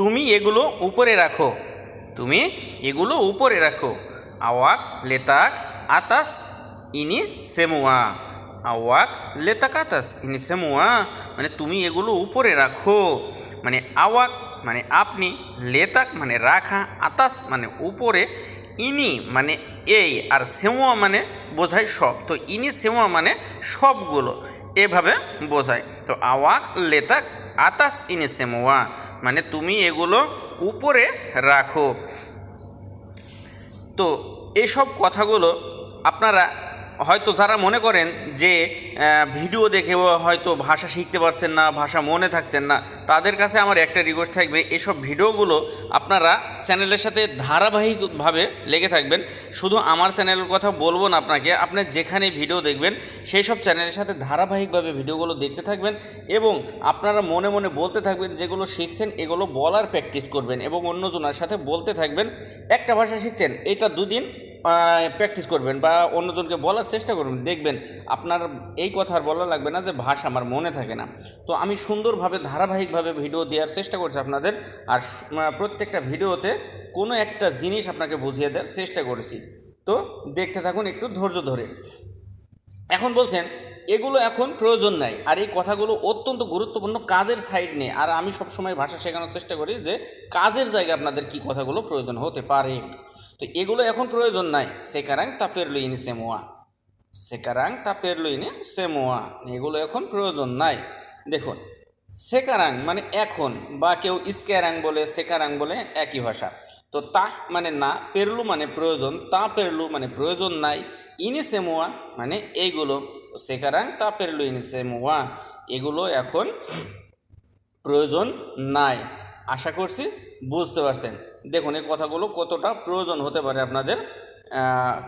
তুমি এগুলো উপরে রাখো। তুমি এগুলো উপরে রাখো। আওয়াক, লেতাক, আতাস, ইনি সেমুয়া। আওয়াক, লেতাক, আতাস, ইনি সেমুয়া। মানে তুমি এগুলো উপরে রাখো। মানে আওয়াক মানে আপনি, লেতাক মানে রাখা, আতাস মানে উপরে, ইনি মানে এই, আর সেমুয়া মানে বোঝায় সব। তো ইনি সেমুয়া মানে সবগুলো। এভাবে বোঝায়। তো আওয়াক, লেতাক, আতাস, ইনি সেমুয়া। মানে তুমি এগুলো উপরে রাখো। তো এসব কথাগুলো আপনারা হয়তো যারা মনে করেন যে ভিডিও দেখেও হয়তো ভাষা শিখতে পারছেন না, ভাষা মনে থাকছেন না, তাদের কাছে আমার একটা রিকোয়েস্ট থাকবে, এসব ভিডিওগুলো আপনারা চ্যানেলের সাথে ধারাবাহিকভাবে লেগে থাকবেন। শুধু আমার চ্যানেলের কথা বলব না আপনাকে, আপনি যেখানে ভিডিও দেখবেন, সেই সব চ্যানেলের সাথে ধারাবাহিকভাবে ভিডিওগুলো দেখতে থাকবেন এবং আপনারা মনে মনে বলতে থাকবেন, যেগুলো শিখছেন, এগুলো বলার প্র্যাকটিস করবেন এবং অন্যজনের সাথে বলতে থাকবেন, একটা ভাষা শিখছেন, এটা দুদিন প্র্যাকটিস করবেন বা অন্যজনকে বলার চেষ্টা করবেন, দেখবেন আপনার এই কথা আর বলা লাগবে না যে ভাষা আমার মনে থাকে না। তো আমি সুন্দরভাবে, ধারাবাহিকভাবে ভিডিও দেওয়ার চেষ্টা করছি আপনাদের, আর প্রত্যেকটা ভিডিওতে কোনো একটা জিনিস আপনাকে বুঝিয়ে দেওয়ার চেষ্টা করেছি। তো দেখতে থাকুন একটু ধৈর্য ধরে। এখন বলছেন, এগুলো এখন প্রয়োজন নাই, আর এই কথাগুলো অত্যন্ত গুরুত্বপূর্ণ কাজের সাইড নিয়ে। আর আমি সবসময় ভাষা শেখানোর চেষ্টা করি যে কাজের জায়গায় আপনাদের কি কথাগুলো প্রয়োজন হতে পারে। তো এগুলো এখন প্রয়োজন নাই। সেকারাং তাপের লুইনি সেমোয়া। সেকারাং তাপের লুইনি সেমোয়া। এগুলো এখন প্রয়োজন নাই। দেখুন, সেকারাং মানে এখন বা কেউ ইস্কারাং বলে, সেকারাং বলে একই ভাষা। তো তা মানে না, পেরলু মানে প্রয়োজন, তা পেরলু মানে প্রয়োজন নাই। ইনি সেমোয়া মানে এইগুলো। সেকারাং তা পেরলু ইনি সেমোয়া। এগুলো এখন প্রয়োজন নাই। আশা করছি বুঝতে পারছেন। দেখুন, এই কথাগুলো কতটা প্রয়োজন হতে পারে আপনাদের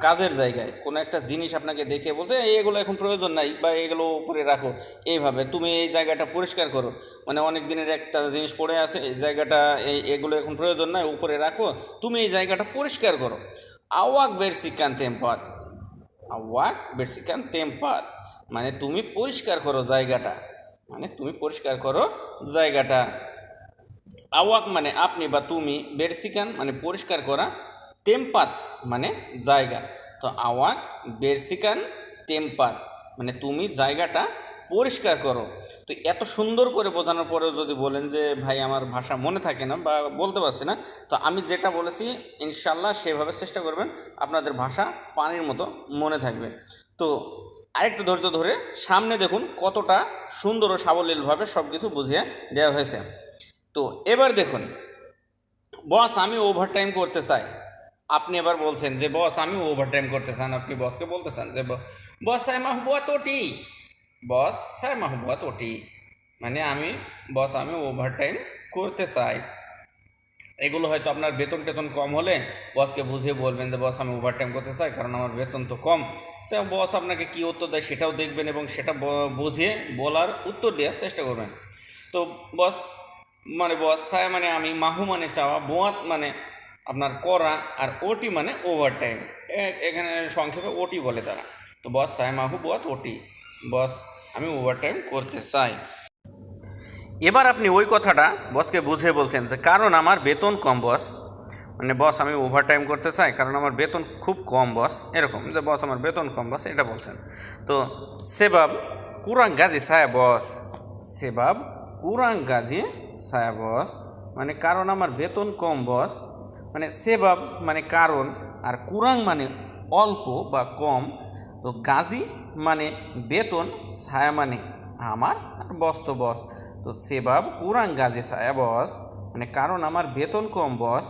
কাজের জায়গায়। কোনো একটা জিনিস আপনাকে দেখে বলছে, "এই এগুলো এখন প্রয়োজন নাই বা এগুলো উপরে রাখো। এইভাবে তুমি এই জায়গাটা পরিষ্কার করো। মানে অনেক দিনের একটা জিনিস পড়ে আছে, এই জায়গাটা, এই এগুলো এখন প্রয়োজন নাই, উপরে রাখো। তুমি এই জায়গাটা পরিষ্কার করো। আওয়াক বেরসিকান তেম্পাত। আওয়াক বেরসিকান তেম্পাত। মানে তুমি পরিষ্কার করো জায়গাটা। মানে তুমি পরিষ্কার করো জায়গাটা। আওয়াক মানে আপনি বা তুমি, বেরসিকান মানে পরিষ্কার করা, টেম্পাত মানে জায়গা। তো আওয়াক, বেরসিকান, টেম্পাত মানে তুমি জায়গাটা পরিষ্কার করো। তো এত সুন্দর করে বোঝানোর পরেও যদি বলেন যে, ভাই, আমার ভাষা মনে থাকে না বা বলতে পারছি না, তো আমি যেটা বলেছি ইনশাল্লাহ সেভাবে চেষ্টা করবেন, আপনাদের ভাষা পানির মতো মনে থাকবে। তো আরেকটু ধৈর্য ধরে সামনে দেখুন কতটা সুন্দর ও সাবলীলভাবে সব কিছু বুঝিয়ে দেওয়া হয়েছে। তো এবার দেখুন বস আমি ওভারটাইম করতে চাই। আপনি এবার বলছেন যে বস আমি ওভারটাইম করতে চান আপনি বসকে বলতে চান যে বস সাই মাহবুয়াত ওটি। বস সাই মাহবুয়াত ওটি। মানে আমি বস আমি ওভারটাইম করতে চাই। এগুলো হয়তো আপনার বেতন টেতন কম হলে বসকে বুঝিয়ে বলবেন যে বস আমি ওভারটাইম করতে চাই কারণ আমার বেতন তো কম। তো বস আপনাকে কী উত্তর দেয় সেটাও দেখবেন এবং সেটা বুঝিয়ে বলার উত্তর দেওয়ার চেষ্টা করবেন। তো বস মানে বস সায় মানে আমি মাহু মানে চাওয়া, বোয়াত মানে আপনার করা আর ওটি মানে ওভারটাইম এখানে সংক্ষেপে ওটি বলে তারা। তো বস সায় মাহু, বোয়াত, ওটি। বস, আমি ওভারটাইম করতে চাই। এবার আপনি ওই কথাটা বসকে বুঝিয়ে বলছেন যে, কারণ আমার বেতন কম, বস। মানে বস, আমি ওভারটাইম করতে চাই, কারণ আমার বেতন খুব কম, বস। এরকম যে বস, আমার বেতন কম, বস, এটা বলছেন। তো সেবাব কুরাং গাজী সায়া বস। সেবাব কুরাং গাজী সায়া বস মানে কারণ আমার বেতন কম বস মানে সেবাব মানে কারণ, আর কুরাং মানে অল্প বা কম, তো গাজী মানে বেতন, ছায়া মানে আমার আর বস তো বস, তো সেবাব কুরাং, গাজী, ছায়া বস মানে কারণ আমার বেতন কম বস।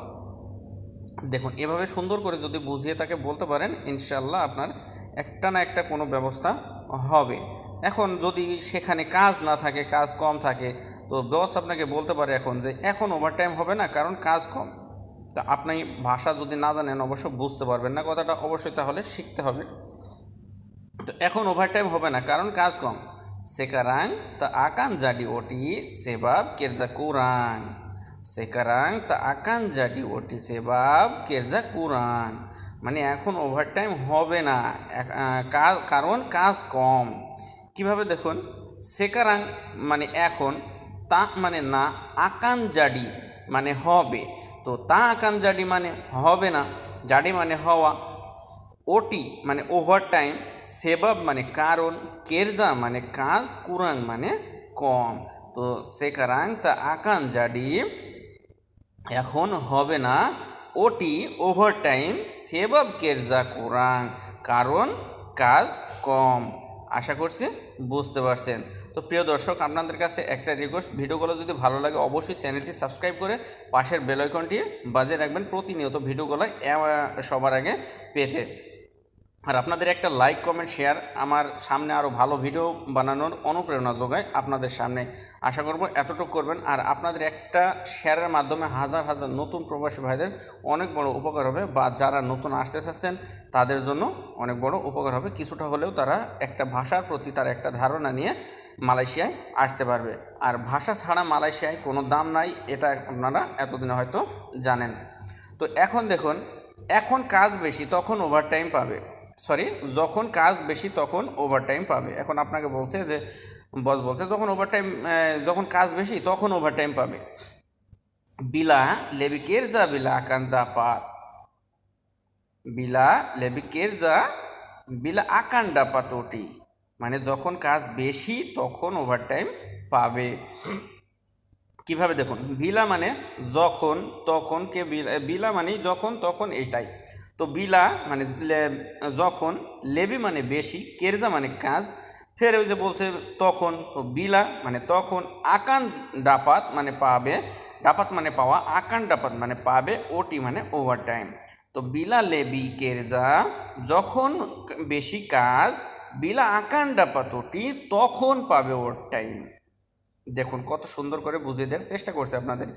দেখুন, এভাবে সুন্দর করে যদি বুঝিয়ে তাকে বলতে পারেন ইনশাল্লাহ আপনার একটা না একটা কোনো ব্যবস্থা হবে। এখন যদি সেখানে কাজ না থাকে, কাজ কম থাকে তো বস আপনাকে বলতে পারে এখন যে, এখন ওভারটাইম হবে না, কারণ কাজ কম। তা আপনি ভাষা যদি না জানেন, অবশ্য বুঝতে পারবেন না কথাটা, অবশ্যই তাহলে শিখতে হবে। তো এখন ওভারটাইম হবে না, কারণ কাজ কম। সেকারাং তা আকান জাডি ওটি সেবাব কেরজা কুরাং। সেকারাং তা আকান জাডি ওটি সেবাব কেরজা কুরাং। মানে এখন ওভারটাইম হবে না কারণ কাজ কম। কীভাবে দেখুন? সেকারাং মানে এখন তা মানে না, আকান জাডি মানে হবে। তো তা আকান জাডি মানে হবে না, জাডি মানে হওয়া। ওটি মানে ওভার টাইম সেবাব মানে কারণ, কেরজা মানে কাজ কুরাং মানে কম। তো সেকারাং তা আকান জাডি এখন হবে না, ওটি ওভার টাইম সেবাব, কেরজা কোরাং কারণ, কাজ কম। আশা করছি বুঝতে পারছেন। তো প্রিয় দর্শক, আপনাদের কাছে একটা রিকোয়েস্ট ভিডিওগুলো যদি ভালো লাগে অবশ্যই চ্যানেলটি সাবস্ক্রাইব করে পাশের বেলাইকনটি বাজে রাখবেন প্রতিনিয়ত ভিডিওগুলো সবার আগে পেতে। আর আপনাদের একটা লাইক কমেন্ট শেয়ার আমার সামনে আরও ভালো ভিডিও বানানোর অনুপ্রেরণা যোগায় আপনাদের সামনে আশা করব এতটুকু করবেন। আর আপনাদের একটা শেয়ারের মাধ্যমে হাজার হাজার নতুন প্রবাসী ভাইদের অনেক বড় উপকার হবে বা যারা নতুন আসতে চাচ্ছেন তাদের জন্য অনেক বড় উপকার হবে। কিছুটা হলেও তারা একটা ভাষার প্রতি তার একটা ধারণা নিয়ে মালয়েশিয়ায় আসতে পারবে। আর ভাষা ছাড়া মালয়েশিয়ায় কোনো দাম নাই, এটা আপনারা এতদিনে হয়তো জানেন। তো এখন দেখুন, এখন কাজ বেশি, তখন ওভারটাইম পাবে। সরি যখন কাজ বেশি তখন ওভারটাইম পাবে। এখন আপনাকে বলছে যে বস বলছে, যখন ওভারটাইম যখন কাজ বেশি তখন ওভারটাইম পাবে। বিলা লেবিকের যা বিলা আকান্দা পাত। বিলা লেবিকের যা বিলা আকান্ডা পাতটি। মানে যখন কাজ বেশি তখন ওভারটাইম পাবে। কীভাবে দেখুন, বিলা মানে যখন তখন কে বিলা বিলা মানে যখন, তখন এইটাই। তো বিলা মানে যখন লেবি মানে বেশি, কেরজা মানে কাজ, ফের ওই যে বলছে তখন, তো বিলা মানে তখন আকান ডাপাত মানে পাবে, ডাপাত মানে পাওয়া, আকান ডাপাত মানে পাবে ওটি মানে ওভার টাইম তো বিলা, লেবি, কেরজা যখন বেশি কাজ, বিলা, আকান ডাপাত ওটি তখন পাবে ওর টাইম দেখুন কত সুন্দর করে বুঝিয়ে দেওয়ার চেষ্টা করছে আপনাদের।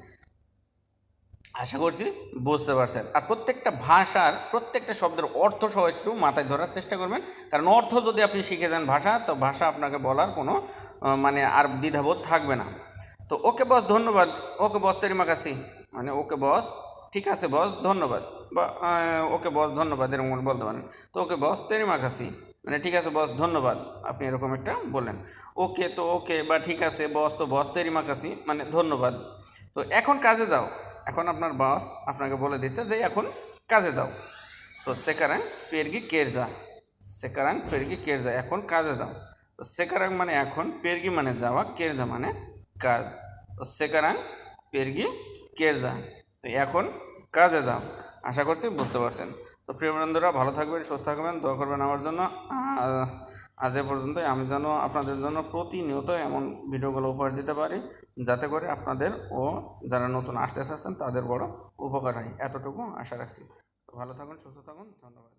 আশা করছি বুঝতে পারছেন। আর প্রত্যেকটা ভাষার, প্রত্যেকটা শব্দের অর্থ সহ একটু মাথায় ধরার চেষ্টা করবেন। কারণ অর্থ যদি আপনি শিখে যান ভাষা, তো ভাষা আপনাকে বলার কোনো মানে আর দ্বিধাবোধ থাকবে না। তো ওকে বস, ধন্যবাদ। ওকে বস, তেরিমা কাছি মানে ওকে বস, ঠিক আছে বস, ধন্যবাদ। বা ওকে বস, ধন্যবাদ, এরকম বলতে পারেন। তো ওকে বস, তেরিমা কাছি মানে ঠিক আছে বস, ধন্যবাদ, আপনি এরকম একটা বললেন। ওকে, তো ওকে, বা ঠিক আছে বস, তো বস, তেরিমা কাছি মানে ধন্যবাদ। তো এখন কাজে যাও। এখন আপনার বাস আপনাকে বলে দিচ্ছে যে, এখন কাজে যাও। তো সেকারাং পেরগি কের যা সেকারাং পেরগি কের যা এখন কাজে যাও। তো সেকারাং মানে এখন, পেরগি মানে যাওয়া, কেরজা মানে কাজ। তো সেকারাং পেরগি কেরজা। তো এখন কাজে যাও। আশা করছি বুঝতে পারছেন। তো প্রিয় বন্ধুরা, ভালো থাকবেন, সুস্থ থাকবেন, দোয়া করবেন আমার জন্য। আজ এ পর্যন্ত আমি যেন আপনাদের জন্য প্রতিনিয়ত এমন ভিডিওগুলো উপহার দিতে পারি, যাতে করে আপনাদের ও যারা নতুন আসতে আসছেন তাদের বড় উপকার হয়। এতটুকু আশা রাখছি। ভালো থাকুন, সুস্থ থাকুন, ধন্যবাদ।